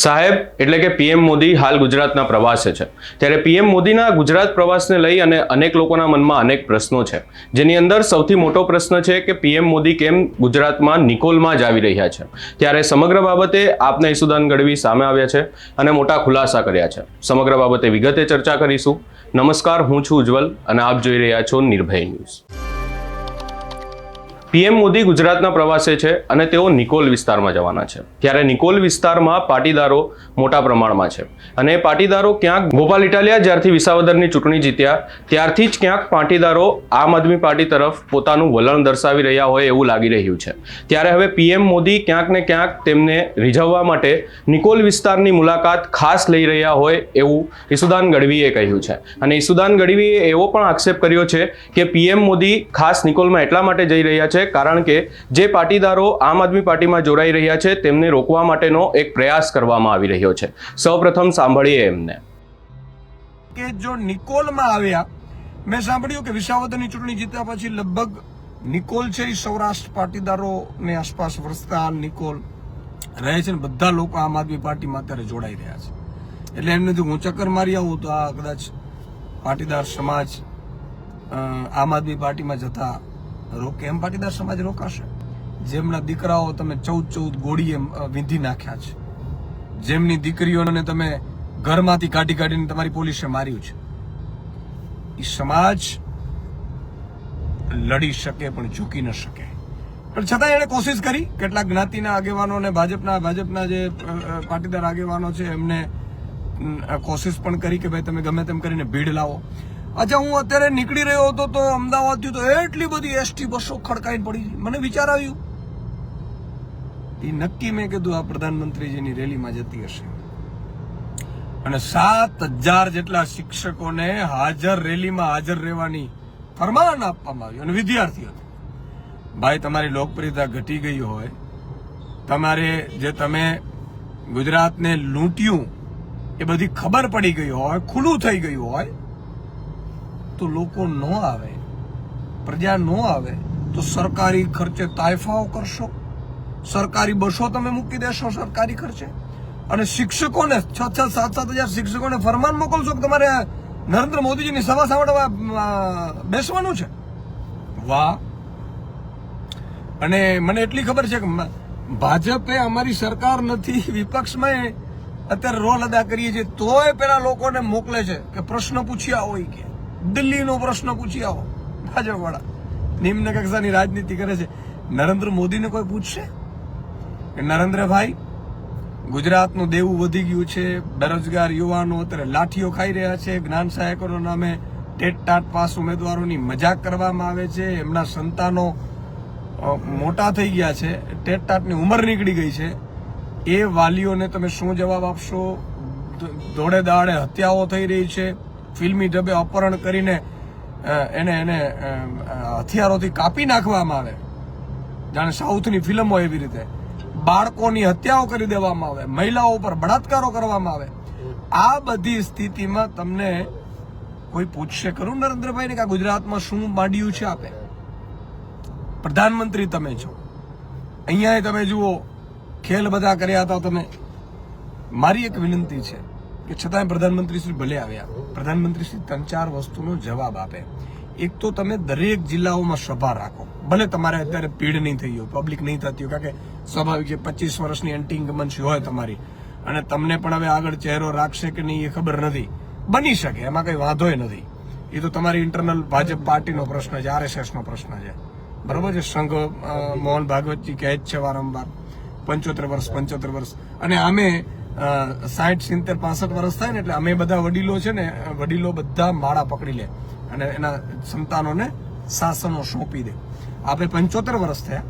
સાહેબ, એટલે કે પીએમ મોદી હાલ ગુજરાતના પ્રવાસે છે. ત્યારે પીએમ મોદીના ગુજરાત પ્રવાસને લઈ અને અનેક લોકોના મનમાં અનેક પ્રશ્નો છે. જેની અંદર સૌથી મોટો પ્રશ્ન છે કે પીએમ મોદી કેમ ગુજરાતમાં નિકોલમાં જ આવી રહ્યા છે? ત્યારે સમગ્ર બાબતે આપને ઈસુદાન ગઢવી સામે આવ્યા છે અને મોટા ખુલાસા કર્યા છે. સમગ્ર બાબતે વિગતે ચર્ચા કરીશું. નમસ્કાર, હું છું ઉજ્જવલ અને આપ જોઈ રહ્યા છો નિર્ભય ન્યૂઝ. પીએમ મોદી ગુજરાતના પ્રવાસે છે અને તેઓ નિકોલ વિસ્તારમાં જવાના છે. ત્યારે નિકોલ વિસ્તારમાં પાટીદારો મોટા પ્રમાણમાં છે. અને પાટીદારો ક્યાંક ગોપાલ ઇટાલિયા જ્યારથી વિસાવદરની ચૂંટણી જીત્યા, ત્યારથી જ ક્યાંક પાટીદારો આમ આદમી પાર્ટી તરફ પોતાનું વલણ દર્શાવી રહ્યા હોય એવું લાગી રહ્યું છે. ત્યારે હવે પીએમ મોદી ક્યાંક ને ક્યાંક તેમને રીઝવવા માટે નિકોલ વિસ્તારની મુલાકાત ખાસ લઈ રહ્યા હોય એવું ઈસુદાન ગઢવીએ કહ્યું છે. અને ઈસુદાન ગઢવીએ એવો પણ આક્ષેપ કર્યો છે કે પીએમ મોદી ખાસ નિકોલમાં એટલા માટે જઈ રહ્યા છે કારણ કે જે પાટીદારો આમ આદમી પાર્ટીમાં જોડાઈ રહ્યા છે, તેમને રોકવા માટેનો એક પ્રયાસ કરવામાં આવી રહ્યો છે. સૌપ્રથમ સાંભળીએ એમને. કે જો નિકોલમાં આવ્યા, મેં સાંભળ્યું કે વિસાવદરની ચૂંટણી જીત્યા પછી લગભગ નિકોલ છે એ સૌરાષ્ટ્ર પાટીદારોની આસપાસ વરસતા નિકોલ રહે છે ને, બધા લોકો આમ આદમી પાર્ટીમાં અત્યારે જોડાઈ રહ્યા છે. એટલે એમને જો હું ચક્કર મારી આવું તો આ કદાચ પાટીદાર સમાજ આમ આદમી પાર્ટીમાં જતા રોકે. એમ પાટીદાર સમાજ રોકાશે. જેમના દીકરાઓ તમે ચૌદ ચૌદ ગોળીએ એમ વીંધી નાખ્યા છે. જેમની દીકરીઓને તમે ઘરમાંથી કાઢી કાઢીને તમારી પોલીસે માર્યું છે. એ સમાજ લડી શકે પણ ઝૂકી ન શકે. પણ છતાં એણે કોશિશ કરી. કેટલાક જ્ઞાતિના આગેવાનો અને ભાજપના ભાજપના જે પાટીદાર આગેવાનો છે એમને કોશિશ પણ કરી કે ભાઈ તમે ગમે તેમ કરીને ભીડ લાવો. અચ્છા હું અત્યારે નીકળી રહ્યો હતો તો અમદાવાદથી તો એટલી બધી એસટી બસો ખડકાઈને પડી મને વિચાર આવ્યું. એ નક્કી મેં કીધું આ પ્રધાનમંત્રીજીની રેલીમાં જતી હશે. અને સાત હજાર જેટલા શિક્ષકોને હાજર રેલીમાં હાજર રહેવાની ફરમાન આપવામાં આવ્યું અને વિદ્યાર્થીઓ. ભાઈ, તમારી લોકપ્રિયતા ઘટી ગઈ હોય. તમારે જે તમે ગુજરાતને લૂંટ્યું, એ બધી ખબર પડી ગઈ હોય, ખુલ્લું થઈ ગયું હોય. તો લોકો ન આવે, પ્રજા ન આવે, તો સરકારી ખર્ચે તાયફાઓ કરશો? સરકારી બસો તમે મૂકી દેશો સરકારી ખર્ચે? અને શિક્ષકોને છ છ સાત સાત હજાર શિક્ષકોને ફરમાન મોકલશો કે તમારે નરેન્દ્ર મોદીજીની સભા સાંભળવા બેસવાનું છે? વાહ! અને મને એટલી ખબર છે કે ભાજપે અમારી સરકાર નથી, વિપક્ષમાં અત્યારે રોલ અદા કરીએ છીએ, તોય પેલા લોકોને મોકલે છે કે પ્રશ્ન પૂછ્યા હોય કે. દિલ્હીનો પ્રશ્ન પૂછી આવો. ભાજપવાળા નિમ્ન કક્ષાની રાજનીતિ કરે છે. નરેન્દ્ર મોદીને કોઈ પૂછશે? કે નરેન્દ્રભાઈ ગુજરાતનું દેવું વધી ગયું છે, બેરોજગાર યુવાનો અત્યારે લાઠીઓ ખાઈ રહ્યા છે, જ્ઞાન સહાયકોના નામે ટેટ ટાટ પાસ ઉમેદવારોની મજાક કરવામાં આવે છે, એમના સંતાનો મોટા થઈ ગયા છે, ટેટ ટાટની ઉંમર નીકળી ગઈ છે. એ વાલીઓને તમે શું જવાબ આપશો? ધોળે દોડે હત્યાઓ થઈ રહી છે. ફિલ્મી ઢબે અપહરણ કરીને એને એને હથિયારોથી કાપી નાખવામાં આવે. જાણે સાઉથની ફિલ્મો એવી રીતે. બાળકોની હત્યાઓ કરી દેવામાં આવે. મહિલાઓ ઉપર બળાત્કારો કરવામાં આવે. આ બધી સ્થિતિમાં તમને કોઈ પૂછશે ખરું નરેન્દ્રભાઈને કે ગુજરાતમાં શું માંડ્યું છે આપે? પ્રધાનમંત્રી તમે છો. અહીંયા તમે જુઓ, ખેલ બધા કર્યા હતા તમે. મારી એક વિનંતી છે. કે છતાંય પ્રધાનમંત્રી શ્રી ભલે આવ્યા. પ્રધાનમંત્રી શ્રી ત્રણ ચાર વસ્તુનો જવાબ આપે. એક તો તમે દરેક જિલ્લાઓમાં સભા રાખો. ભલે તમારે અત્યારે ભીડ નહીં થઈ હોય પબ્લિક નહીં થતી હોય, કારણ કે સ્વાભાવિક છે પચીસ વર્ષની એન્ટી ઇન્કમન્સી હોય તમારી. અને તમને પણ હવે આગળ ચહેરો રાખશે કે નહીં એ ખબર નથી. બની શકે, એમાં કઈ વાંધોય નથી. એ તો તમારી ઇન્ટરનલ ભાજપ પાર્ટીનો પ્રશ્ન છે આરએસએસ નો પ્રશ્ન છે. બરોબર છે? સંઘ મોહન ભાગવતજી કહે જ છે વારંવાર, પંચોતેર વર્ષ પંચોતેર વર્ષ. અને અમે સાઠ સિત્તેર, પાસઠ વર્ષ થાય ને એટલે અમે બધા વડીલો છે ને વડીલો બધા માળા પકડી લે અને એના સંતાનોને શાસનો સોંપી દે. આપણે પંચોતેર વર્ષ થયા.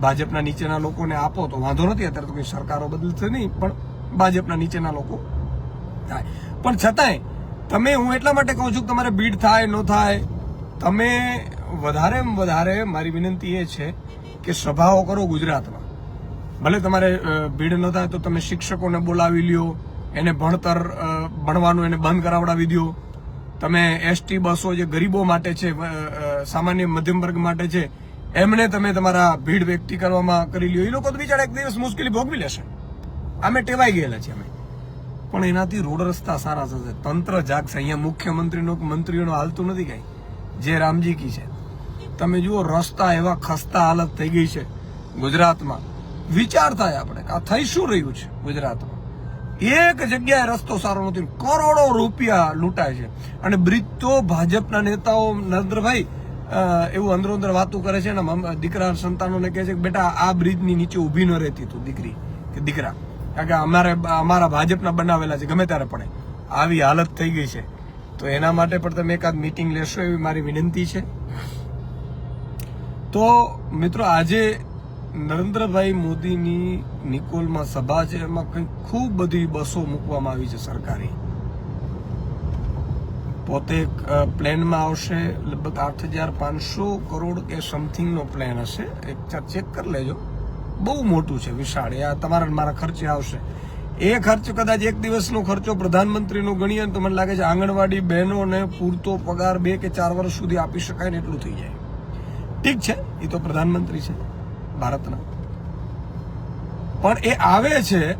ભાજપના નીચેના લોકોને આપો તો વાંધો નથી, અત્યારે તો કોઈ સરકારો બદલશે નહીં, પણ ભાજપના નીચેના લોકો થાય. પણ છતાંય, તમે, હું એટલા માટે કહું છું કે તમારે ભીડ થાય, ન થાય, તમે વધારે વધારે મારી વિનંતી એ છે કે સભાઓ કરો ગુજરાતમાં. ભલે તમારે ભીડ ન થાય તો તમે શિક્ષકોને બોલાવી લ્યો, એને ભણતર ભણવાનું એને બંધ કરાવડાવી દો તમે એસટી બસો જે ગરીબો માટે છે સામાન્ય મધ્યમ વર્ગ માટે છે, એમને તમે તમારા ભીડ વ્યક્તિ કરવામાં કરી લ્યો. એ લોકો તો બિચારા એક દિવસ મુશ્કેલી ભોગવી લેશે. અમે ટેવાઈ ગયેલા છીએ અમે. પણ એનાથી રોડ રસ્તા સારા થશે. તંત્ર જાગશે. અહીંયા મુખ્યમંત્રીનો, મંત્રીઓનો હાલતું નથી કઈ. જે રામજી કી છે. તમે જુઓ, રસ્તા એવા ખસ્તા હાલત થઈ ગઈ છે ગુજરાતમાં. વિચાર થાય આપણે કે આ થઈ શું રહ્યું છે ગુજરાતમાં? એક જગ્યાએ રસ્તો સારો નથી, કરોડો રૂપિયા લૂંટાય છે. અને બ્રિજ તો ભાજપના નેતાઓ, નરેન્દ્રભાઈ એવું અંદરો અંદર વાતો કરે છે ને દીકરા સંતાનોને કહે છે કે, બેટા, આ બ્રિજની નીચે ઊભી ન રહેતી તું, દીકરી, કે દીકરા. કારણ કે અમારે, અમારા ભાજપના બનાવેલા છે, ગમે ત્યારે પડે આવી હાલત થઈ ગઈ છે. તો એના માટે પણ તમે એકાદ મિટિંગ લેશો એવી મારી વિનંતી છે. તો, મિત્રો, આજે નરેન્દ્રભાઈ મોદીની નિકોલમાં સભા છે, એમાં કંઈક ખૂબ બધી બસો મૂકવામાં આવી છે સરકારી. પોતે પ્લેનમાં આવશે, લગભગ આઠ હજાર પાંચસો કરોડ કે સમથિંગનો પ્લેન હશે. એક ચેક કરી લેજો. બહુ મોટું છે, વિશાળ. એ આ તમારા મારા ખર્ચે આવશે. એ ખર્ચ કદાચ એક દિવસનો ખર્ચો પ્રધાનમંત્રીનો ગણીએ તો મને લાગે છે આંગણવાડી બહેનોને પૂરતો પગાર બે કે ચાર વર્ષ સુધી આપી શકાય ને એટલું થઈ જાય. ઠીક છે, એ તો પ્રધાનમંત્રી છે. ભારતના. પણ એ આવે છે,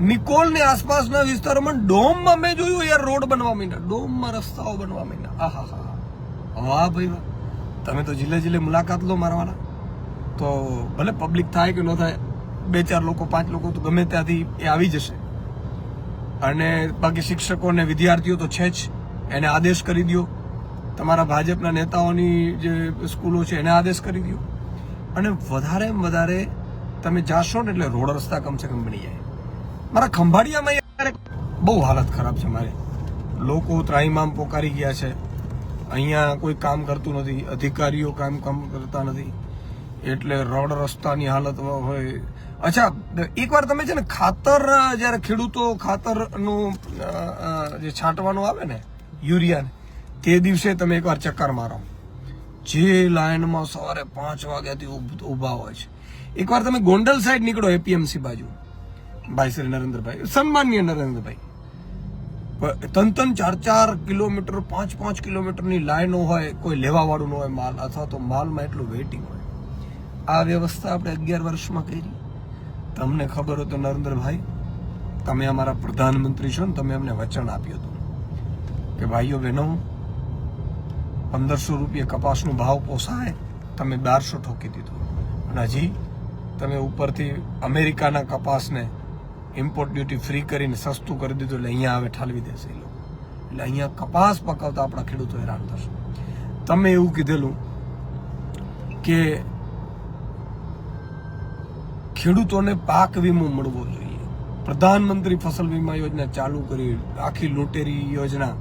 નિકોલની આસપાસના વિસ્તારોમાં ડોમમાં મેં જોયું યાર રોડ બનવા માંડ્યા. ડોમમાં રસ્તાઓ બનવા માંડ્યા. આહા હા વાહ ભાઈ વાહ. તમે તો જિલ્લે જિલ્લે મુલાકાત લો મારવાના. તો ભલે પબ્લિક થાય કે ન થાય, બે ચાર લોકો, પાંચ લોકો તો ગમે ત્યાંથી એ આવી જશે. અને બાકી શિક્ષકો અને વિદ્યાર્થીઓ તો છે જ. એને આદેશ કરી દો તમારા ભાજપના નેતાઓની જે સ્કૂલો છે, એને આદેશ કરી દો અને વધારે વધારે તમે જાશો ને એટલે રોડ રસ્તા કમસે કમ બની જાય. મારા ખંભાળિયામાં બહુ હાલત ખરાબ છે મારે. લોકો ત્રાહીમામ પોકારી ગયા છે. અહીંયા કોઈ કામ કરતું નથી, અધિકારીઓ કામ કામ કરતા નથી. એટલે રોડ રસ્તાની હાલત હોય. અચ્છા એકવાર તમે છે ને ખાતર, જ્યારે ખેડૂતો ખાતરનું જે છાંટવાનું આવે ને, યુરિયાને, તે દિવસે તમે એકવાર ચક્કર મારો. જે લાઈનમાં સવારે પાંચ વાગ્યાથી ઊભ- હોય છે. એકવાર તમે ગોંડલ સાઈડ નીકળો એપીએમસી બાજુ. ભાઈ શ્રી નરેન્દ્રભાઈ. સન્માનીય નરેન્દ્રભાઈ. પ- ત્રણ ચાર ચાર કિલોમીટર, પાંચ પાંચ કિલોમીટરની લાઈનો હોય, કોઈ લેવા વાળું ન હોય માલ, અથવા તો માલમાં એટલું વેઇટિંગ હોય. આ વ્યવસ્થા આપણે અગિયાર વર્ષમાં કરી. તમને ખબર હોય તો નરેન્દ્રભાઈ, તમે અમારા પ્રધાનમંત્રી છો ને, તમે અમને વચન આપ્યું હતું. કે ભાઈઓ, બહેનો પંદરસો રૂપિયા કપાસનો ભાવ પોસાય, તમે બારસો ઠોકી દીધો. અને હજી તમે ઉપરથી અમેરિકાના કપાસને ઇમ્પોર્ટ ડ્યુટી ફ્રી કરીને સસ્તું કરી દીધું એટલે અહીંયા આવે, ઠાલવી દેશે એ લોકો. એટલે અહીંયા કપાસ પકાવતા આપણા ખેડૂતો હેરાન થશે. તમે એવું કીધેલું કે ખેડૂતોને પાક વીમો મળવો જોઈએ. પ્રધાનમંત્રી ફસલ વીમા યોજના ચાલુ કરી, આખી લોટેરી યોજના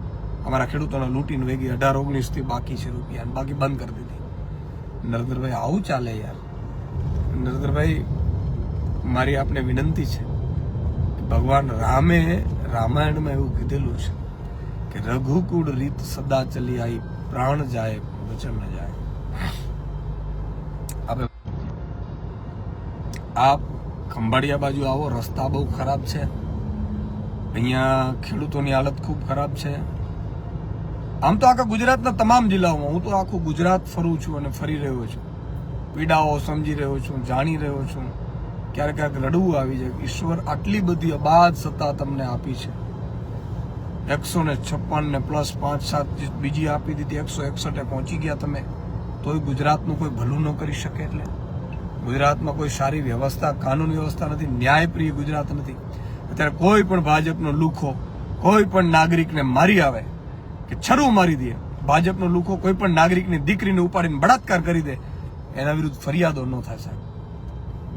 અમારા ખેડૂતોને લૂંટીને વેગી અઢાર ઓગણીસથી બાકી છે રૂપિયા બાકી બંધ કરી દીધી. નરેન્દ્રભાઈ, આવું ચાલે યાર. નરેન્દ્રભાઈ, મારી આપને વિનંતી છે ભગવાન રામે રામાયણમાં એવું કીધેલું છે કે રઘુકુળ રીત સદા ચલી આવી પ્રાણ જાય, વચન ન જાય. આપણે આપ ખંભાળિયા બાજુ આવો, રસ્તા બહુ ખરાબ છે. અહીંયા ખેડૂતોની હાલત ખૂબ ખરાબ છે. આમ તો આખા ગુજરાતના તમામ જિલ્લાઓમાં હું તો આખું ગુજરાત ફરું છું અને ફરી રહ્યો છું. પીડાઓ સમજી રહ્યો છું, જાણી રહ્યો છું. ક્યારેક ક્યારેક રડવું આવી જાય. ઈશ્વર આટલી બધી અબાધ સત્તા તમને આપી છે. એકસો ને છપ્પન ને પ્લસ પાંચ સાત બીજી આપી દીધી, એકસો એકસઠે પહોંચી ગયા તમે. તોય ગુજરાતનું કોઈ ભલું ન કરી શકે એટલે. ગુજરાતમાં કોઈ સારી વ્યવસ્થા, કાનૂન વ્યવસ્થા નથી, ન્યાયપ્રિય ગુજરાત નથી. અત્યારે કોઈ પણ ભાજપનો લુખો, કોઈ પણ નાગરિકને મારી આવે કે છરું મારી દે. ભાજપનો લોકો કોઈ પણ નાગરિકની દીકરીને ઉપાડીને બળાત્કાર કરી દે, એના વિરુદ્ધ ફરિયાદો ન થાય સાહેબ.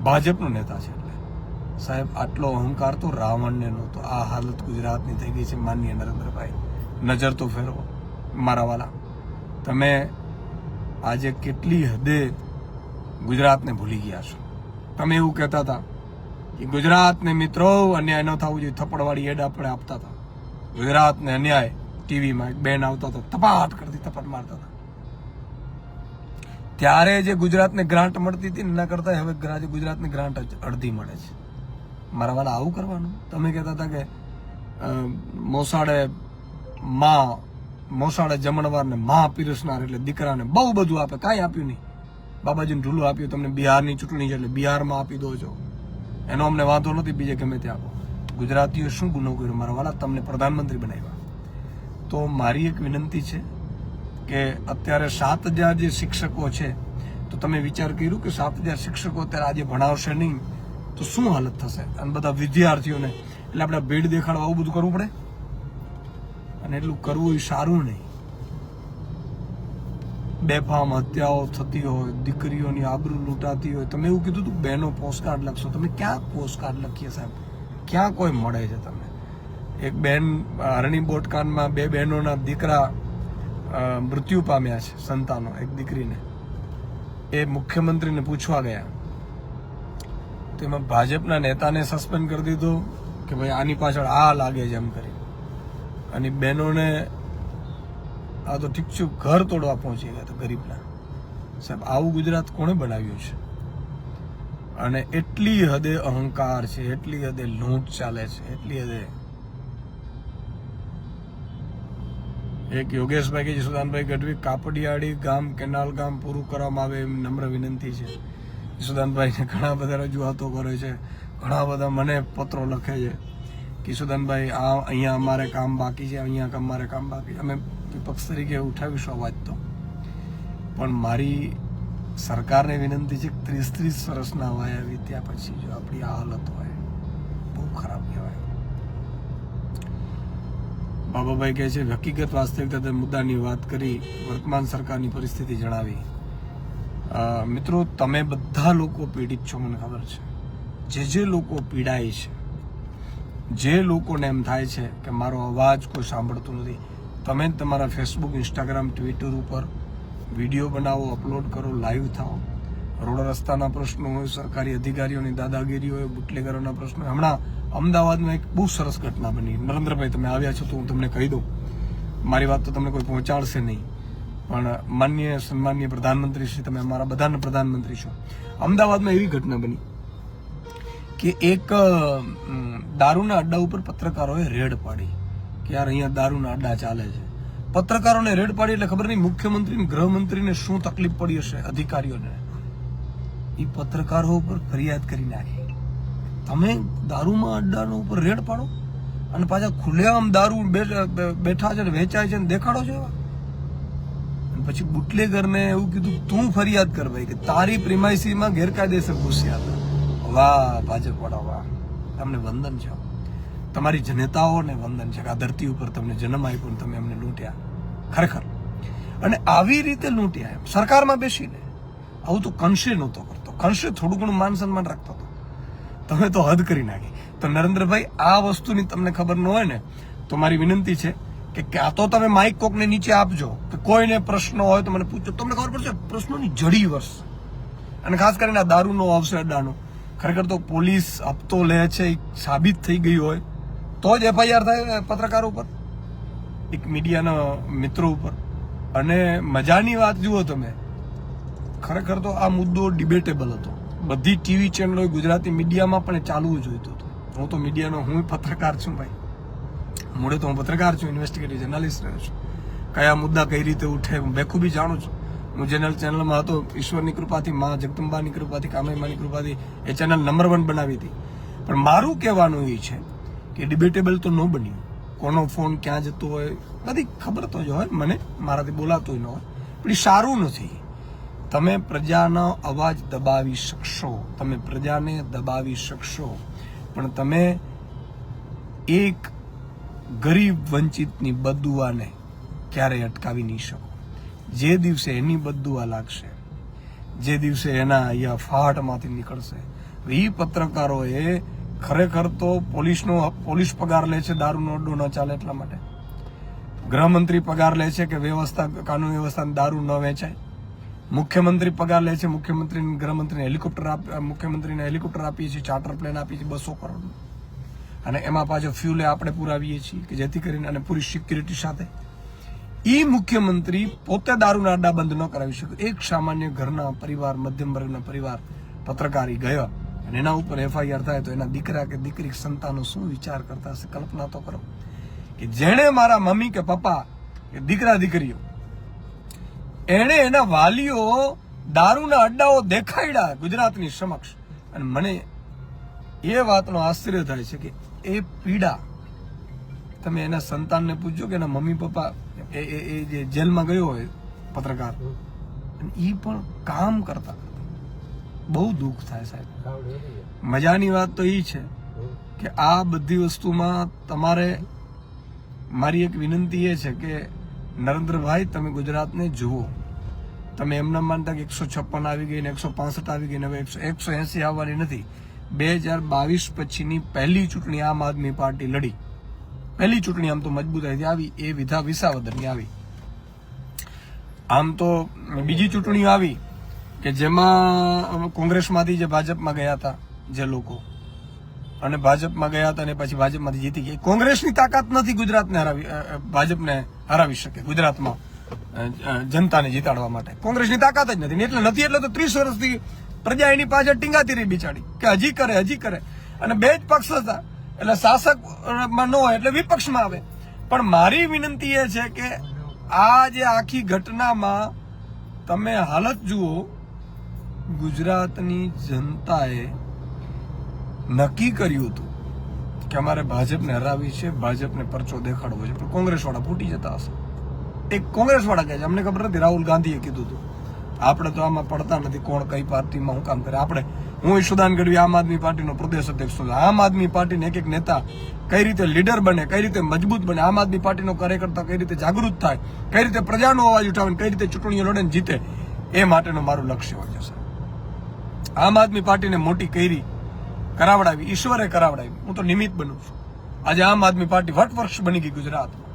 ભાજપનો નેતા છે એટલે. સાહેબ, આટલો અહંકાર તો રાવણને નહોતો. આ હાલત ગુજરાતની થઈ ગઈ છે, માનનીય નરેન્દ્રભાઈ. નજર તો ફેરવો, મારા વાલા. તમે આજે કેટલી હદે ગુજરાતને ભૂલી ગયા છો? તમે એવું કહેતા હતા કે ગુજરાતને મિત્રો, અન્યાય ન થવું જોઈએ, થપ્પડવાળી એડ આપણે આપતા હતા. ગુજરાતને અન્યાય ટીવીમાં એક બેન આવતા હતા તપાટ કરતી તપાટ મારતા હતા. ત્યારે જે ગુજરાતને ગ્રાન્ટ મળતી હતી એના કરતા હવે આજે ગુજરાતને ગ્રાન્ટ અડધી મળે છે. મારા વાલા આવું કરવાનું? તમે કહેતા હતા કે મોસાળે માં, મોસાળે જમણવાર ને માં પીરસનાર એટલે દીકરાને બહુ બધું આપે, કાંઈ આપ્યું નહીં. બાબાજીને ઢૂલું આપ્યું, તમને બિહારની ચૂંટણી છે એટલે બિહારમાં આપી દો છો. એનો અમને વાંધો નથી, બીજે ગમે ત્યાં આપો. ગુજરાતીઓ શું ગુનો કર્યો? મારા વાલા, તમને પ્રધાનમંત્રી બનાવ્યા. તો મારી એક વિનંતી છે કે અત્યારે સાત હજાર જે શિક્ષકો છે, તો તમે વિચાર કર્યું કે સાત હજાર શિક્ષકો અત્યારે આજે ભણાવશે નહીં, તો શું હાલત થશે? અને બધા વિદ્યાર્થીઓને, એટલે આપણે ભીડ દેખાડવા આવું બધું કરવું પડે? અને એટલું કરવું એ સારું નહીં. બેફામ હત્યાઓ થતી હોય, દીકરીઓની આબરૂ લૂંટાતી હોય, તમે એવું કીધું હતું બહેનો પોસ્ટકાર્ડ લખશો. તમે ક્યાં પોસ્ટકાર્ડ લખીએ સાહેબ? ક્યાં કોઈ મળે છે તમને? એક બેન હરણી બોટકાનમાં બે બહેનોના દીકરા મૃત્યુ પામ્યા છે, સંતાનો, એક દીકરીને. એ મુખ્યમંત્રીને પૂછવા ગયા. તેમાં ભાજપના નેતાને સસ્પેન્ડ કરી દીધો કે ભાઈ આની પાછળ આ લાગે છે એમ કરી. અને બહેનોને આ તો ઠીક છે, ઘર તોડવા પહોંચી ગયા તો ગરીબના. સાહેબ, આવું ગુજરાત કોણે બનાવ્યું છે? અને એટલી હદે અહંકાર છે, એટલી હદે લૂંટ ચાલે છે, એટલી હદે એક યોગેશભાઈ કે યશોદાનભાઈ ગઢવી કાપડિયાળી ગામ, કેનાલ ગામ પૂરું કરવામાં આવે એમ નમ્ર વિનંતી છે. યશોદાનભાઈને ઘણા બધા રજૂઆતો કરે છે. ઘણા બધા મને પત્રો લખે છે કિશોદાનભાઈ આ અહીંયા અમારે કામ બાકી છે, અહીંયા અમારે કામ બાકી અમે વિપક્ષ તરીકે ઉઠાવીશું અવાજ તો. પણ મારી સરકારને વિનંતી છે ત્રીસ ત્રીસ વર્ષના વાયા વીત્યા પછી જો આપણી આ હાલત હોય, બહુ ખરાબ કહેવાય. બાબાભાઈ કહે છે, હકીકત વાસ્તવિકતા મુદ્દાની વાત કરી, વર્તમાન સરકારની પરિસ્થિતિ જણાવી. મિત્રો, તમે બધા લોકો પીડિત છો, મને ખબર છે. જે જે લોકો પીડાય છે, જે લોકોને એમ થાય છે કે મારો અવાજ કોઈ સાંભળતું નથી, તમે તમારા ફેસબુક ઇન્સ્ટાગ્રામ ટ્વિટર ઉપર વીડિયો બનાવો, અપલોડ કરો, લાઈવ થાઓ. રોડ રસ્તાના પ્રશ્નો હોય, સરકારી અધિકારીઓની દાદાગીરી હોય, બુટલેગરોના પ્રશ્નો હમણાં અમદાવાદમાં એક બહુ સરસ ઘટના બની. નરેન્દ્રભાઈ, તમે આવ્યા છો તો હું તમને કહી દઉં. મારી વાત તો તમને કોઈ પહોંચાડશે નહીં. પણ માન્ય, સન્માનીય પ્રધાનમંત્રી શ્રી, તમે અમારા બધાના પ્રધાનમંત્રી છો. અમદાવાદમાં એવી ઘટના બની કે એક દારૂના અડ્ડા ઉપર પત્રકારોએ રેડ પાડી કે યાર અહીંયા દારૂના અડ્ડા ચાલે છે. પત્રકારોને રેડ પાડી એટલે ખબર નહીં મુખ્યમંત્રી ગૃહમંત્રીને શું તકલીફ પડી હશે, અધિકારીઓને. એ પત્રકારો ઉપર ફરિયાદ કરી નાખી. તમે દારૂમાં અડ્ડાનો ઉપર રેડ પાડો અને પાછા ખુલ્લેઆમ દારૂ બેઠા છે વેચાય છે ને દેખાડો છો એવા? પછી બુટલેગરને એવું કીધું તું ફરિયાદ કર ભાઈ કે તારી પ્રિમાઇસીમાં ગેરકાયદેસર ઘૂસ્યા હતા. વાહ ભાજપ વાળા વાહ. તમને વંદન છે. તમારી જનતાઓને વંદન છે કે આ ધરતી ઉપર તમને જન્મ આપ્યો તમે એમને લૂંટ્યા. ખરેખર. અને આવી રીતે લૂંટ્યા એમ. સરકારમાં બેસીને. આવું તો કંશે નહોતો કરતો. કંશે થોડું ઘણું માન સન્માન રાખતો. તમે તો હદ કરી નાખી. તો નરેન્દ્રભાઈ, આ વસ્તુની તમને ખબર ન હોય ને, તો મારી વિનંતી છે કે ક્યાં તો તમે માઇક કોકને નીચે આપજો. કે કોઈને પ્રશ્ન હોય તો મને પૂછજો. તમને ખબર પડશે, પ્રશ્નોની જડી વર્ષ. અને ખાસ કરીને આ દારૂનો અવસર અડાનો ખરેખર તો પોલીસ હપ્તો લે છે એ સાબિત થઈ ગઈ હોય. તો જ એફઆઈઆર થાય પત્રકારો ઉપર. એક મીડિયાના મિત્રો ઉપર. અને મજાની વાત જુઓ તમે. ખરેખર તો આ મુદ્દો ડિબેટેબલ હતો. બધી ટીવી ચેનલો ગુજરાતી મીડિયામાં પણ ચાલવું જોઈતું હતું હું તો મીડિયાનો, હું પત્રકાર છું ભાઈ. મૂળે તો હું પત્રકાર છું ઇન્વેસ્ટિગેટિવ જર્નાલિસ્ટ રહ્યો છું. કયા મુદ્દા કઈ રીતે ઉઠે હું બેખૂબી જાણું છું. હું ચેનલ ચેનલમાં હતો, ઈશ્વરની કૃપાથી, મા જગદંબાની કૃપાથી કામાઈમાની કૃપાથી, એ ચેનલ નંબર વન બનાવી હતી. પણ મારું કહેવાનું એ છે કે ડિબેટેબલ તો ન બન્યું. કોનો ફોન ક્યાં જતો હોય, બધી ખબર તો જ હોય, મને મારાથી બોલાતું ન હોય. પણ સારું નથી. તમે પ્રજાનો અવાજ દબાવી શકશો. તમે પ્રજાને દબાવી શકશો. પણ તમે એક ગરીબ વંચિતની બદુઆને ક્યારેય અટકાવી નહીં શકો. જે દિવસે એની બદુઆ લાગશે, જે દિવસે એના અહીંયા ફાટમાંથી નીકળશે એ પત્રકારોએ ખરેખર તો પોલીસનો પોલીસ પગાર લે છે, દારૂનો અડ્ડો ન ચાલે એટલા માટે. ગૃહમંત્રી પગાર લે છે કે વ્યવસ્થા, કાનૂન વ્યવસ્થા દારૂ ન વેચાય. મુખ્યમંત્રી પગાર લે છે મુખ્યમંત્રી ગૃહમંત્રીને હેલિકોપ્ટર આપ મુખ્યમંત્રીને હેલિકોપ્ટર આપીએ છીએ, ચાર્ટર પ્લેન આપીએ છીએ, બસો કરોડ અને એમાં પાછો ફ્યુલે આપણે પુરાવીએ છીએ કે જેથી કરીને અને પૂરી સિક્યુરિટી સાથે. એ મુખ્યમંત્રી પોતે દારૂના અડ્ડા બંધ ન કરાવી શકે. એક સામાન્ય ઘરના પરિવાર, મધ્યમ વર્ગના પરિવાર, પત્રકારી ગયો અને એના ઉપર એફઆઈઆર થાય તો એના દીકરા કે દીકરી સંતાનો શું વિચાર કરતા હશે? કલ્પના તો કરો. કે જેણે મારા મમ્મી કે પપ્પા કે દીકરા દીકરીઓ એણે એના વાલીઓ દારૂના અડ્ડાઓ દેખાડ્યા ગુજરાતની સમક્ષ. અને મને એ વાતનો આશ્ચર્ય થાય છે કે એ પીડા, તમે એના સંતાનને પૂછજો કે એના મમ્મી પપ્પા, એ, એ- એ જે જેલમાં ગયો હોય પત્રકાર, અને એ પણ કામ કરતા બહુ દુઃખ થાય સાહેબ. મજાની વાત તો એ છે કે આ બધી વસ્તુમાં તમારે, મારી એક વિનંતી એ છે કે નરેન્દ્રભાઈ, તમે ગુજરાતને જુઓ. તમે એમના માનતા કે એકસો છપ્પન આવી ગઈ ને એકસો પાસઠ આવી ગઈ ને હવે એકસો એકસો એસી આવવાની નથી. બે હજાર બાવીસ પછીની પહેલી ચૂંટણી આમ આદમી પાર્ટી લડી. પહેલી ચૂંટણી આમ તો મજબૂતાઈથી આવી, એ વિધા વિસાવદરની આવી. આમ તો બીજી ચૂંટણીઓ આવી કે જેમાં કોંગ્રેસમાંથી જે ભાજપમાં ગયા હતા જે લોકો. અને ભાજપમાં ગયા હતા અને પછી ભાજપમાંથી જીતી ગઈ કોંગ્રેસની તાકાત નથી ગુજરાતને હરાવી ભાજપને હરાવી શકે ગુજરાતમાં. જનતાને જીતાડવા માટે. કોંગ્રેસની તાકાત જ નથી એટલે નથી એટલે તો ત્રીસ વર્ષથી પ્રજા એની પાછળ ટીંગાતી રહી બિચારી. કે હજી કરે હજી કરે. અને બે જ પક્ષ હતા. એટલે શાસકમાં ન હોય એટલે વિપક્ષમાં આવે. પણ મારી વિનંતી એ છે કે આ જે આખી ઘટનામાં તમે હાલત જુઓ, ગુજરાતની જનતાએ નક્કી કર્યું હતું કે અમારે ભાજપને હરાવી છે, ભાજપને પરચો દેખાડવો છે, પણ કોંગ્રેસ વાળા ફૂટી જતા હશે. એક કોંગ્રેસ વાળા કહે છે, અમને ખબર નથી, રાહુલ ગાંધીએ કીધું હતું. આપણે તો આમાં પડતા નથી કોણ કઈ પાર્ટીમાં હું કામ કરે. આપણે, હું ઈશુદાન ગઢવી આમ આદમી પાર્ટીનો પ્રદેશ અધ્યક્ષ છું. આમ આદમી પાર્ટીને એક એક નેતા કઈ રીતે લીડર બને, કઈ રીતે મજબૂત બને, આમ આદમી પાર્ટીનો કાર્યકર્તા કઈ રીતે જાગૃત થાય, કઈ રીતે પ્રજાનો અવાજ ઉઠાવે કઈ રીતે ચૂંટણીઓ લડે જીતે, એ માટેનું મારું લક્ષ્ય હોય છે આમ આદમી પાર્ટીને મોટી કરી કરાવડાવી, ઈશ્વરે કરાવડાવી. હું તો નિમિત્ત બનું છું. આજે આમ આદમી પાર્ટી વટવૃક્ષ બની ગઈ ગુજરાતમાં.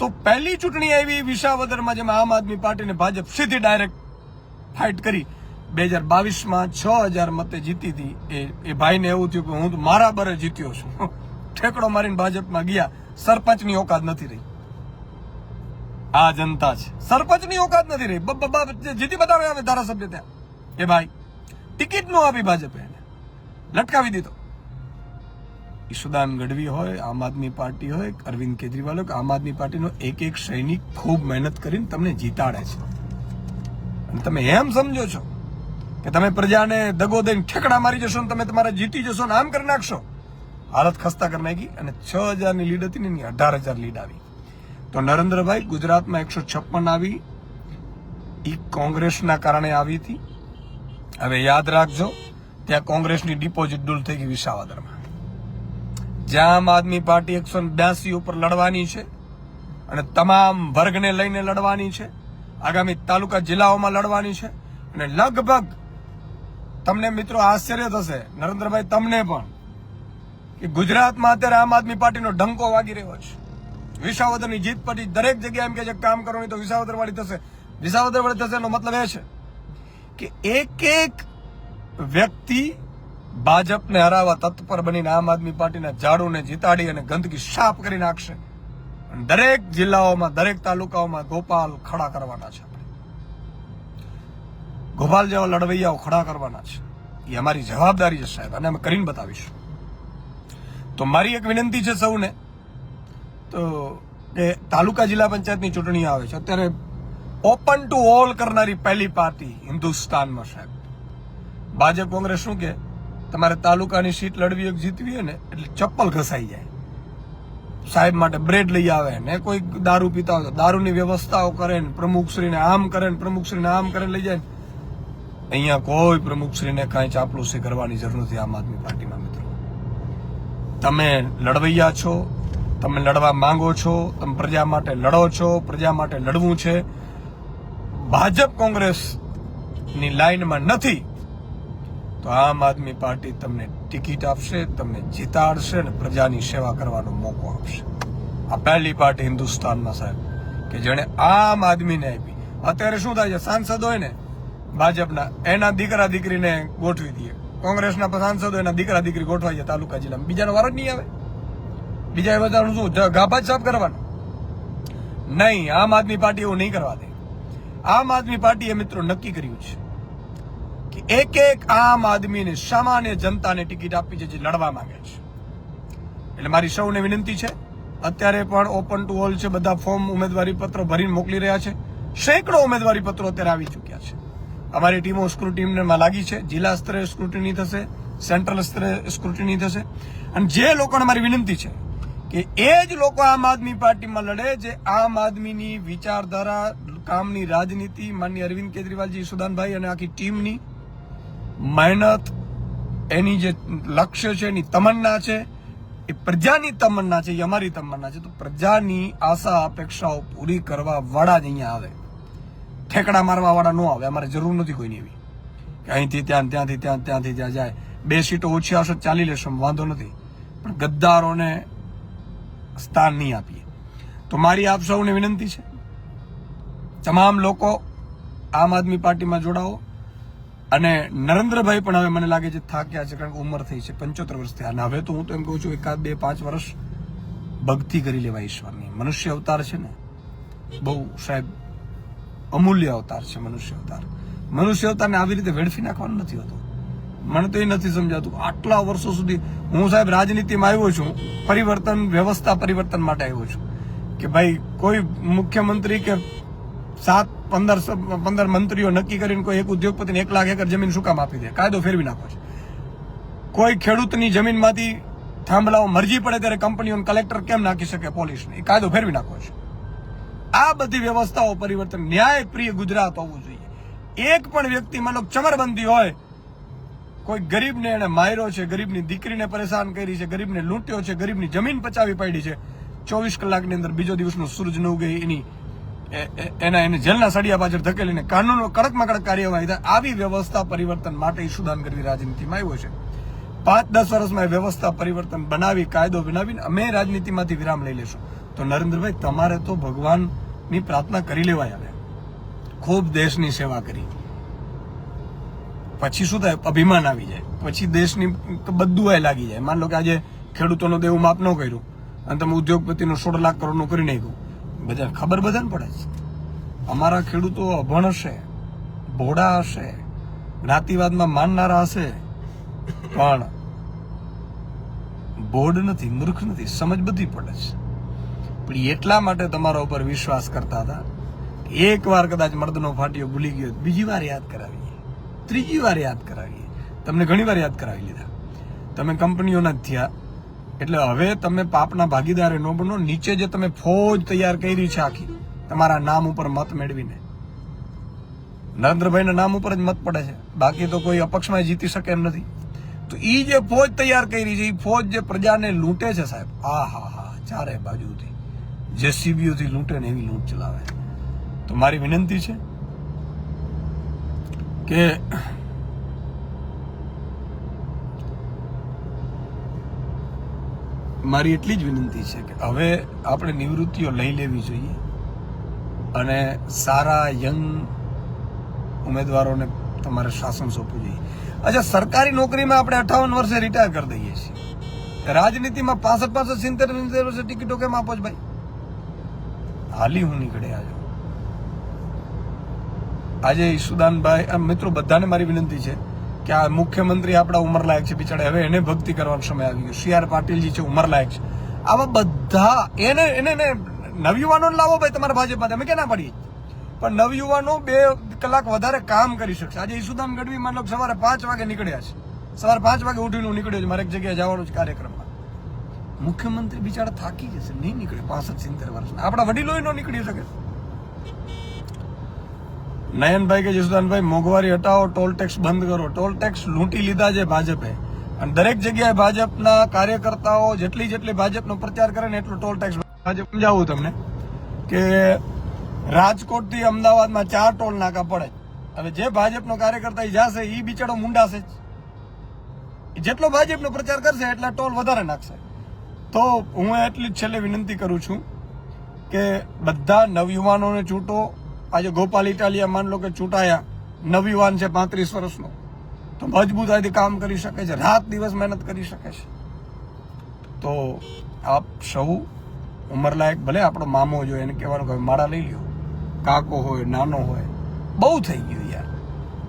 તો પહેલી ચૂંટણી આવી વિસાવદરમાં જેમાં આમ આદમી પાર્ટીને ભાજપ સીધી ડાયરેક્ટ ફાઇટ કરી. બે હજાર બાવીસમાં છ હજાર મતે જીતી હતી. એ ભાઈને એવું થયું કે હું મારા બરે જીત્યો છું. ઠેકડો મારીને ભાજપમાં ગયા. સરપંચની ઓકાત નથી રહી. આ જનતા છે. સરપંચની ઓકાત નથી રહી. જીતી બતાવે આવે ધારાસભ્ય ત્યાં. એ ભાઈ, ટિકિટ નો આપી ભાજપે એને. લટકાવી દીધો. ઈશુદાન ગઢવી હોય, આમ આદમી પાર્ટી હોય, અરવિંદ કેજરીવાલ હોય, આમ આદમી પાર્ટીનો એક એક સૈનિક ખૂબ મહેનત કરીને તમને જીતાડે છે. અને તમે એમ સમજો છો કે તમે પ્રજાને દગો દઈને ઠેકડા મારી જશો ને તમે તમારા જીતી જશો ને આમ કરી નાખશો? હાલત ખસ્તા કરી નાખી અને છ હજારની લીડ હતી ને એની અઢાર હજાર લીડ આવી. તો નરેન્દ્રભાઈ ગુજરાતમાં એકસો છપ્પન આવી. એ કોંગ્રેસના કારણે આવી હતી. હવે યાદ રાખજો, ત્યાં કોંગ્રેસની ડિપોઝિટ ડૂલ થઈ ગઈ વિસાવદરમાં. જ્યાં આમ આદમી પાર્ટી એકસો બ્યાસી ઉપર લડવાની છે અને તમામ વર્ગને લઈને લડવાની છે, આગામી તાલુકા જિલ્લાઓમાં લડવાની છે અને લગભગ તમને મિત્રો આશ્ચર્ય થશે, નરેન્દ્રભાઈ તમને પણ, કે ગુજરાતમાં અત્યારે આમ આદમી પાર્ટીનો ડંકો વાગી રહ્યો છે. વિસાવદરની જીત પછી દરેક જગ્યાએ એમ કે છે કામ કરવાની તો વિસાવદર વાળી થશે. વિસાવદર વાળી થશે એનો મતલબ એ છે કે એક એક વ્યક્તિ ભાજપને હરાવવા તત્પર બનીને આમ આદમી પાર્ટીના ઝાડુને જીતાડી અને ગંદકી સાફ કરી નાખશે. દરેક જિલ્લાઓમાં, દરેક તાલુકાઓમાં ગોપાલ ખડા કરવાના છે ગોપાલ જેવા લડવૈયાઓ ખડા કરવાના છે. એ અમારી જવાબદારી છે સાહેબ, અને અમે કરીને બતાવીશું. તો મારી એક વિનંતી છે સૌને, તો કે તાલુકા જિલ્લા પંચાયતની ચૂંટણી આવે છે, અત્યારે ઓપન ટુ ઓલ કરનારી પહેલી પાર્ટી હિન્દુસ્તાનમાં સાહેબ. ભાજપ કોંગ્રેસ શું કે તમારે તાલુકાની સીટ લડવી એક જીતવી હોય ને, એટલે ચપ્પલ ઘસાઈ જાય. સાહેબ માટે બ્રેડ લઈ આવે ને, કોઈ દારૂ પીતા હોય દારૂની વ્યવસ્થાઓ કરે ને, પ્રમુખશ્રીને આમ કરે ને, પ્રમુખશ્રીને આમ કરે લઈ જાય અહીંયા કોઈ પ્રમુખશ્રીને કાંઈ ચાપલુસી કરવાની જરૂર નથી આમ આદમી પાર્ટીમાં, મિત્રો. તમે લડવૈયા છો, તમે લડવા માંગો છો, તમે પ્રજા માટે લડો છો, પ્રજા માટે લડવું છે. ભાજપ કોંગ્રેસની લાઈનમાં નથી. તો આમ આદમી પાર્ટી તમને ટિકિટ આપશે, તમને જીતાડશે અને પ્રજાની સેવા કરવાનો મોકો આપશે. આ પહેલી પાર્ટી હિન્દુસ્તાનમાં સાહેબ, કે જેણે આમ આદમીને આપી. અત્યારે શું થાય છે, સાંસદ હોય ને, ભાજપના, એના દીકરા દીકરીને ગોઠવી દઈએ. કોંગ્રેસના સાંસદો એના દીકરા દીકરી ગોઠવાઈ જાય તાલુકા જિલ્લામાં બીજાનો વારો જ નહીં આવે. બીજા બધાનું શું ગાભા જ સાફ કરવાનો. નહીં, આમ આદમી પાર્ટી એવું નહીં કરવા દે. આમ આદમી પાર્ટીએ મિત્રો નક્કી કર્યું છે. કે એક એક આમ આદમીને સામાન્ય જનતાને ટિકિટ આપી છે જે લડવા માંગે છે. એટલે મારી સૌને વિનંતી છે, અત્યારે પણ ઓપન ટુ ઓલ છે, બધા ફોર્મ ઉમેદવારી પત્રો ભરીને મોકલી રહ્યા છે. સેંકડો ઉમેદવારી પત્રો અત્યારે આવી ચૂક્યા છે. અમારી ટીમો સ્ક્રુટીનમાં લાગી છે, જિલ્લા સ્તરે સ્ક્રુટિની થશે સેન્ટ્રલ સ્તરે સ્ક્રુટિની થશે. અને જે લોકોને મારી વિનંતી છે કે એ જ લોકો આમ આદમી પાર્ટીમાં લડે જે આમ આદમીની વિચારધારા, કામની રાજનીતિ માન્ય અરવિંદ કેજરીવાલજી, સુદાનભાઈ અને આખી ટીમની મહેનત, એની જે લક્ષ્ય છે, એની તમન્ના છે, એ પ્રજાની તમન્ના છે, એ અમારી તમન્ના છે. તો પ્રજાની આશા, અપેક્ષાઓ પૂરી કરવા વાળા જ અહીંયા આવે. ઠેકડા મારવા વાળા ન આવે, અમારે જરૂર નથી કોઈની એવી. અહીંથી ત્યાં, ત્યાંથી ત્યાં ત્યાંથી ત્યાં જાય. બે સીટો ઓછી આવશે ચાલી લેશો વાંધો નથી. પણ ગદ્દારોને સ્થાન નહીં આપીએ. તો મારી આપ સૌને વિનંતી છે, તમામ લોકો આમ આદમી પાર્ટીમાં જોડાઓ. અને નરેન્દ્રભાઈ પણ હવે મને લાગે છે થાક્યા છે કારણ કે ઉંમર થઈ છે, પંચોતેર વર્ષ થયા. અને હવે તો હું તો એમ કહું છું એકાદ બે પાંચ વર્ષ ભક્તિ કરી લેવા ઈશ્વરની. મનુષ્ય અવતાર છે ને, બહુ સાહેબ અમૂલ્ય અવતાર છે મનુષ્ય અવતાર. મનુષ્ય અવતારને આવી રીતે વેડફી નાખવાનું નથી હોતું. મને તો એ નથી સમજાતું. આટલા વર્ષો સુધી હું સાહેબ રાજનીતિમાં આવ્યો છું, પરિવર્તન, વ્યવસ્થા પરિવર્તન માટે આવ્યો છું. કે ભાઈ કોઈ મુખ્યમંત્રી કે સાત, પંદર પંદર મંત્રીઓ નક્કી કરીને કોઈ એક ઉદ્યોગપતિને એક લાખ એકર જમીન શું કામ આપી દે? કાયદો ફેરવી નાખો છે. કોઈ ખેડૂતની જમીનમાંથી થાંભલાઓ મરજી પડે ત્યારે કંપનીઓને કલેક્ટર કેમ નાખી શકે પોલીસને? એ કાયદો ફેરવી નાખો છે. આ બધી વ્યવસ્થાઓ પરિવર્તન ન્યાયપ્રિય ગુજરાત હોવું જોઈએ. એક પણ વ્યક્તિ માનો ચમરબંધી હોય, કોઈ ગરીબને એને માર્યો છે, ગરીબની દીકરીને પરેશાન કરી છે, ગરીબને લૂંટ્યો છે, ગરીબની જમીન પચાવી પાડી છે, ચોવીસ કલાકની અંદર બીજો દિવસનો સૂરજ ન ઉગે એની એના એને જેલના સળિયા પાછળ ધકેલીને કાનૂનો કડકમાં કડક કાર્યવાહી થાય, આવી વ્યવસ્થા પરિવર્તન માટે ઈશુદાન ગઢવી રાજનીતિમાં આવ્યો છે. પાંચ દસ વર્ષમાં એ વ્યવસ્થા પરિવર્તન બનાવી, કાયદો બનાવીને અમે રાજનીતિમાંથી વિરામ લઈ લેશું. તો નરેન્દ્રભાઈ, તમારે તો ભગવાનની પ્રાર્થના કરી લેવાય આવે ખૂબ દેશની સેવા કરી. પછી શું થાય? અભિમાન આવી જાય. પછી દેશની બધું એ લાગી જાય. માન લો કે આજે ખેડૂતોનો દેવું માપ ન કર્યું અને તમે ઉદ્યોગપતિનું સોળ લાખ કરોડનું કરી નાખ્યું. બધા ખબર બધાને પડે છે. અમારા ખેડૂતો અભણ હશે, ભોળા હશે, જ્ઞાતિવાદમાં માનનારા હશે, પણ બોર્ડ નથી, મૂર્ખ નથી, સમજ બધી પડે છે. પણ એટલા માટે તમારા ઉપર વિશ્વાસ કરતા હતા એક વાર કદાચ મર્દનો ફાટ્યો, ભૂલી ગયો, બીજી વાર યાદ કરાવીએ. ત્રીજી વાર યાદ કરાવીએ. તમને ઘણી વાર યાદ કરાવી લીધા. તમે કંપનીઓના થયા. એટલે હવે તમે પાપના ભાગીદારે ન બનો, નીચે જે તમે ફોજ તૈયાર કરી છે આખી, તમારા નામ ઉપર મત મેળવીને. નરેન્દ્રભાઈના નામ ઉપર જ મત પડે છે. બાકી તો કોઈ અપક્ષમાં જીતી શકે એમ નથી. તો એ જે ફોજ તૈયાર કરી છે એ ફોજ જે પ્રજાને લૂંટે છે સાહેબ, આ હા હા, ચારે બાજુથી. જેસીબીઓથી લૂંટે ને એવી લૂંટ ચલાવે. તો મારી વિનંતી છે કે મારી એટલી જ વિનંતી છે કે હવે આપણે નિવૃત્તિઓ લઈ લેવી જોઈએ અને સારા યંગ ઉમેદવારોને તમારે શાસન સોંપવું જોઈએ. અચ્છા, સરકારી નોકરીમાં આપણે અઠાવન વર્ષે રિટાયર કરી દઈએ છીએ. રાજનીતિમાં પાસઠ પાસઠ સિત્તેર સિત્તેર વર્ષે ટિકિટો કેમ આપો છો ભાઈ? હાલી હું નીકળે આજે. આજે ઈશુદાનભાઈ મિત્રો, બધાને મારી વિનંતી છે કે આ મુખ્યમંત્રી આપણા ઉંમરલાયક છે બિચારા. હવે એને ભક્તિ કરવાનો સમય આવી ગયો. સી આર પાટીલજી છે ઉંમરલાયક છે. આવા બધા એને એને નવયુવાનો લાવો ભાઈ તમારા ભાજપમાં અમે ક્યાં ના પડીએ? પણ નવયુવાનો બે કલાક વધારે કામ કરી શકશે. આજે ઈસુદામ ગઢવી માન લો સવારે પાંચ વાગે નીકળ્યા છે. સવારે પાંચ વાગે ઉઠીને હું નીકળ્યો છું. મારે એક જગ્યાએ જવાનું છે કાર્યક્રમમાં. મુખ્યમંત્રી બિચારા થાકી જશે. નહીં નીકળે. પાસઠ, સિત્તેર વર્ષના. આપણા વડીલો ન નીકળી શકે. નયનભાઈ કે જસદાનભાઈ, મોંઘવારી હટાવો, ટોલ ટેક્સ બંધ કરો. ટોલ ટેક્સ લૂંટી લીધા છે ભાજપે. અને દરેક જગ્યાએ ભાજપના કાર્યકર્તાઓ જેટલી જેટલી ભાજપનો પ્રચાર કરે ને એટલો ટોલ ટેક્સ ભાજપ સમજાવું તમને કે રાજકોટથી અમદાવાદમાં ચાર ટોલ નાકા પડે હવે જે ભાજપનો કાર્યકર્તા એ જાશે એ બિચારો મુંડાશે જ. જેટલો ભાજપનો પ્રચાર કરશે, એટલા ટોલ વધારે નાખશે. તો હું એટલી જ છેલ્લે વિનંતી કરું છું કે બધા નવયુવાનોને ચૂંટો આજે ગોપાલ ઇટાલિયા માન લો કે ચૂંટાયા નવયુવાન છે પાંત્રીસ વર્ષનો. તો મજબૂતાઈથી કામ કરી શકે છે, રાત દિવસ મહેનત કરી શકે છે. તો આપ સૌ ઉંમરલાયક ભલે આપણો મામો જો એને કહેવાનું કે માળા લઈ લ્યો. કાકો હોય, નાનો હોય, બહુ થઈ ગયું યાર.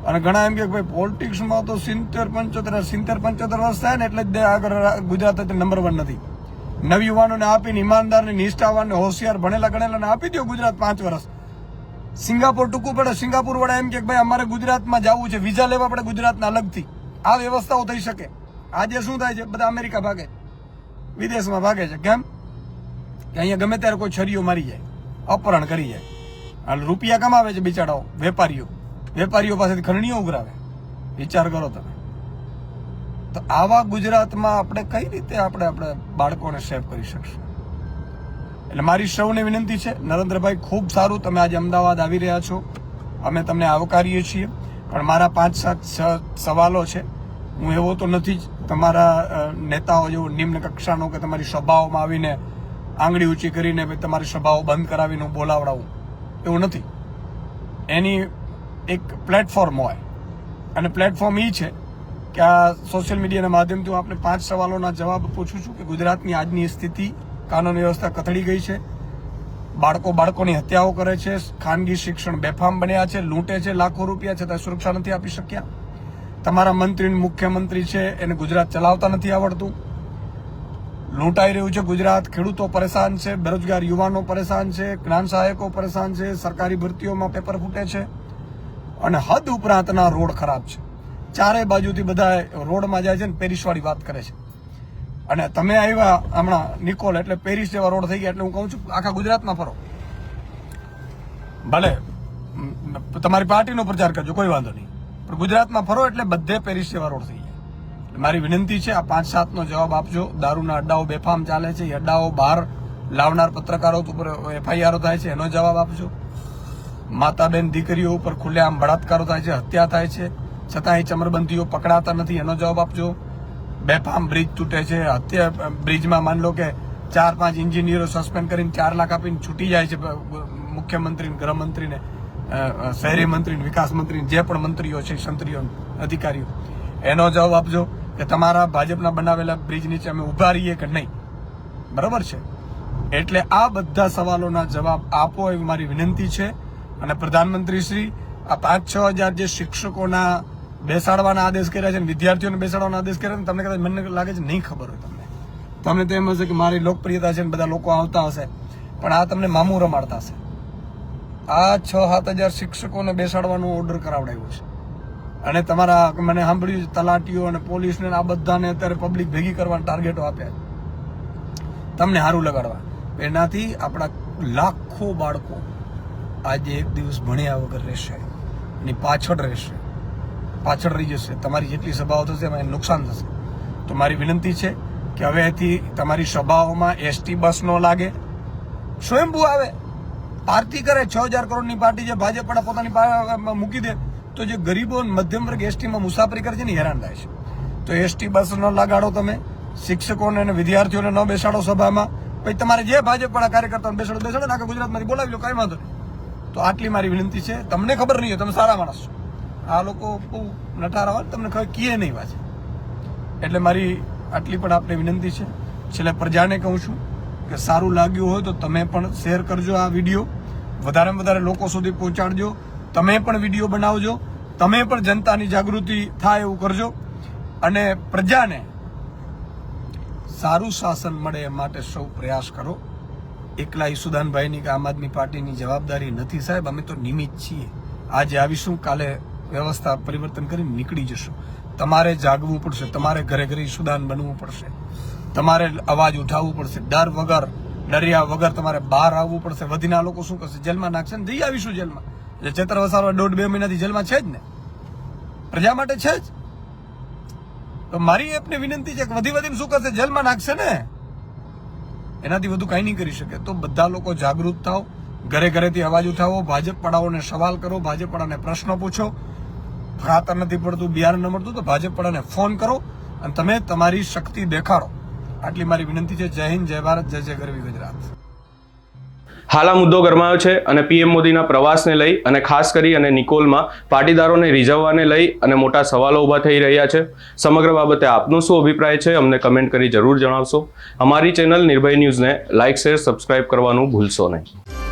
અને ઘણા એમ કે ભાઈ પોલિટિક્સમાં તો સિત્તેર, પંચોતેર સિત્તેર, પંચોતેર વર્ષ થાય ને એટલે જ આગળ ગુજરાત નંબર વન નથી. નવયુવાનોને આપીને, ઈમાનદારને, નિષ્ઠાવાનને, હોશિયાર, ભણેલા ગણેલાને આપી દો ગુજરાત પાંચ વર્ષ. સિંગાપોર ટૂંકું પડે, સિંગાપુર વડા એમ કે ભાઈ અમારે ગુજરાતમાં જવું છે, વિઝા લેવા પડે ગુજરાતના અલગથી. આ વ્યવસ્થાઓ થઈ શકે. આજે શું થાય છે? બધા અમેરિકા ભાગે. વિદેશમાં ભાગે છે. કેમ? કે અહીંયા ગમે ત્યારે કોઈ છરીઓ મારી જાય, અપહરણ કરી જાય. હાલ રૂપિયા કમાવે છે બિચારાઓ, વેપારીઓ. વેપારીઓ પાસેથી ખરણીઓ ઉઘરાવે. વિચાર કરો તમે. તો આવા ગુજરાતમાં આપણે કઈ રીતે આપણે આપણે બાળકોને સેવ કરી શકશું? એટલે મારી સૌને વિનંતી છે, નરેન્દ્રભાઈ, ખૂબ સારું તમે આજે અમદાવાદ આવી રહ્યા છો. અમે તમને આવકારીએ છીએ. પણ મારા પાંચ સાત સવાલો છે. હું એવો તો નથી જ તમારા નેતાઓ જેવો નિમ્ન કક્ષાનો કે તમારી સભાઓમાં આવીને આંગળી ઊંચી કરીને તમારી સભાઓ બંધ કરાવીને હું બોલાવડાવું. એવું નથી. એની એક પ્લેટફોર્મ હોય. અને પ્લેટફોર્મ એ છે કે આ સોશિયલ મીડિયાના માધ્યમથી હું આપને પાંચ સવાલોના જવાબ પૂછું છું કે ગુજરાતની આજની સ્થિતિ કાનૂન વ્યવસ્થા કથળી ગઈ છે. બાળકો બાળકોની હત્યાઓ કરે છે. ખાનગી શિક્ષણ બેફામ બન્યા છે. લૂંટે છે લાખો રૂપિયા છતાં સુરક્ષા નથી આપી શક્યા. તમારા મંત્રી મુખ્યમંત્રી છે એને ગુજરાત ચલાવતા નથી આવડતું. લૂંટાઈ રહ્યું છે ગુજરાત. ખેડૂતો પરેશાન છે. બેરોજગાર યુવાનો પરેશાન છે. જ્ઞાન સહાયકો પરેશાન છે. સરકારી ભરતીઓમાં પેપર ફૂટે છે. અને હદ ઉપરાંતના રોડ ખરાબ છે. ચારે બાજુથી બધા રોડમાં જાય છે ને પેરિસવાળી વાત કરે છે. અને તમે આવ્યા હમણાં નિકોલ, એટલે પેરિસ જેવા રોડ થઈ ગયા, એટલે હું કહું છું, આખા ગુજરાતમાં ફરો. ભલે તમારી પાર્ટીનો પ્રચાર કરજો, કોઈ વાંધો નહીં. પણ ગુજરાતમાં ફરો એટલે બધે પેરિસ જેવા રોડ થઈ ગયા. મારી વિનંતી છે, આ પાંચ સાતનો જવાબ આપજો. દારૂના અડ્ડાઓ બેફામ ચાલે છે, એ અડ્ડાઓ બહાર લાવનાર પત્રકારો ઉપર એફઆઈઆરો થાય છે, એનો જવાબ આપજો. માતા બેન દીકરીઓ ઉપર ખુલ્લેઆમ બળાત્કારો થાય છે, હત્યા થાય છે. છતાં એ ચમરબંધીઓ પકડાતા નથી, એનો જવાબ આપજો. બેફામ બ્રિજ તૂટે છે. અત્યારે બ્રિજમાં માન લો કે ચાર પાંચ એન્જિનિયરો સસ્પેન્ડ કરીને ચાર લાખ આપીને છૂટી જાય છે મુખ્યમંત્રી ગૃહમંત્રીને શહેરી મંત્રીને, વિકાસ મંત્રીને, જે પણ મંત્રીઓ છે, સંત્રીઓ, અધિકારીઓ. એનો જવાબ આપજો કે તમારા ભાજપના બનાવેલા બ્રિજ નીચે અમે ઊભા રહીએ કે નહીં. બરાબર છે? એટલે આ બધા સવાલોના જવાબ આપો એવી મારી વિનંતી છે. અને પ્રધાનમંત્રી શ્રી આ પાંચ છ હજાર જે શિક્ષકોના બેસાડવાના આદેશ કર્યા છે વિદ્યાર્થીઓને બેસાડવાના આદેશ કર્યા છે તમને કદાચ મને લાગે છે નહીં ખબર હોય તમને. તમને તો એમ હશે કે મારી લોકપ્રિયતા છે ને બધા લોકો આવતા હશે, પણ આ તમને મામું રમાડતા હશે. આ છ, સાત હજાર શિક્ષકોને બેસાડવાનો ઓર્ડર કરાવડાવ્યો છે. અને તમારા મને સાંભળ્યું તલાટીઓ અને પોલીસને આ બધાને અત્યારે પબ્લિક ભેગી કરવાના ટાર્ગેટો આપ્યા તમને સારું લગાડવા. એનાથી આપણા લાખો બાળકો આજે એક દિવસ ભણ્યા વગર રહેશે. એની પાછળ રહેશે. પાછળ રહી જશે, તમારી જેટલી સભાઓ થશે એમાં નુકસાન થશે. તો મારી વિનંતી છે કે હવેથી તમારી સભાઓમાં એસટી બસ ન લાગે. સ્વયંભૂ આવે. પાર્ટી કરે, છ હજાર કરોડની પાર્ટી જે ભાજપ પોતાની મૂકી દે. તો જે ગરીબો મધ્યમ વર્ગ એસટીમાં મુસાફરી કરે છે ને હેરાન થાય છે. તો એસટી બસ ન લગાડો તમે. શિક્ષકોને અને વિદ્યાર્થીઓને ન બેસાડો સભામાં. પછી તમારે જે ભાજપ વાળા કાર્યકર્તાઓને બેસાડો બેસાડો ને આખા ગુજરાતમાંથી બોલાવી લો, કાંઈ વાંધો નહીં. તો આટલી મારી વિનંતી છે. તમને ખબર નહીં હોય, તમે સારા માણસ છો. આ લોકો બહુ નટારા હોય તમને ખબર કીએ નહીં વાંચે એટલે મારી આટલી પણ આપને વિનંતી છે. છેલ્લે પ્રજાને કહું છું કે સારું લાગ્યું હોય તો તમે પણ શેર કરજો આ વીડિયો. વધારેમાં વધારે લોકો સુધી પહોંચાડજો. તમે પણ વીડિયો બનાવજો. તમે પણ જનતાની જાગૃતિ થાય એવું કરજો. અને પ્રજાને સારું શાસન મળે એ માટે સૌ પ્રયાસ કરો. એકલા ઈસુદાનભાઈની કે આમ આદમી પાર્ટીની જવાબદારી નથી સાહેબ. અમે તો નિમિત્ત છીએ. આજે આવીશું. કાલે વ્યવસ્થા પરિવર્તન કરી નીકળી જશો. તમારે જાગવું પડશે. તમારે ઘરે ઘરે સુદાન બનવું પડશે. તમારે અવાજ ઉઠાવવું પડશે. ડર વગર, ડર્યા વગર તમારે બહાર આવવું પડશે. વધીના લોકો શું કરશે? જેલમાં નાખશે ને જઈ આવીશું જેલમાં. જે ચેતર વસાવા દોઢ બે મહિનાથી જેલમાં છે જ ને. પ્રજા માટે છે જ. તો મારી એપને વિનંતી છે કે વધી વધીને શું કરશે? જેલમાં નાખશે ને. એનાથી વધુ કાંઈ નહીં કરી શકે. તો બધા લોકો જાગૃત થાઓ. ઘરે ઘરેથી અવાજ ઉઠાવો. ભાજપ પડાઓને સવાલ કરો. ભાજપ પડાને પ્રશ્નો પૂછો. ખાતર નથી પડતું બિયારણ ન મળતું, તો ભાજપ પડાને ફોન કરો અને તમે તમારી શક્તિ દેખાડો. આટલી મારી વિનંતી છે. જય હિન્દ, જય ભારત, જય જય ગરવી ગુજરાત. હાલ આ મુદ્દો ગરમાયો છે અને પીએમ મોદીના પ્રવાસને લઈ અને ખાસ કરી અને નિકોલમાં પાટીદારોને રીઝવવાને લઈ અને મોટા સવાલો ઊભા થઈ રહ્યા છે. સમગ્ર બાબતે આપનો શું અભિપ્રાય છે અમને કમેન્ટ કરી જરૂર જણાવશો. અમારી ચેનલ નિર્ભય ન્યૂઝને લાઇક શેર, સબસ્ક્રાઇબ કરવાનું ભૂલશો નહીં.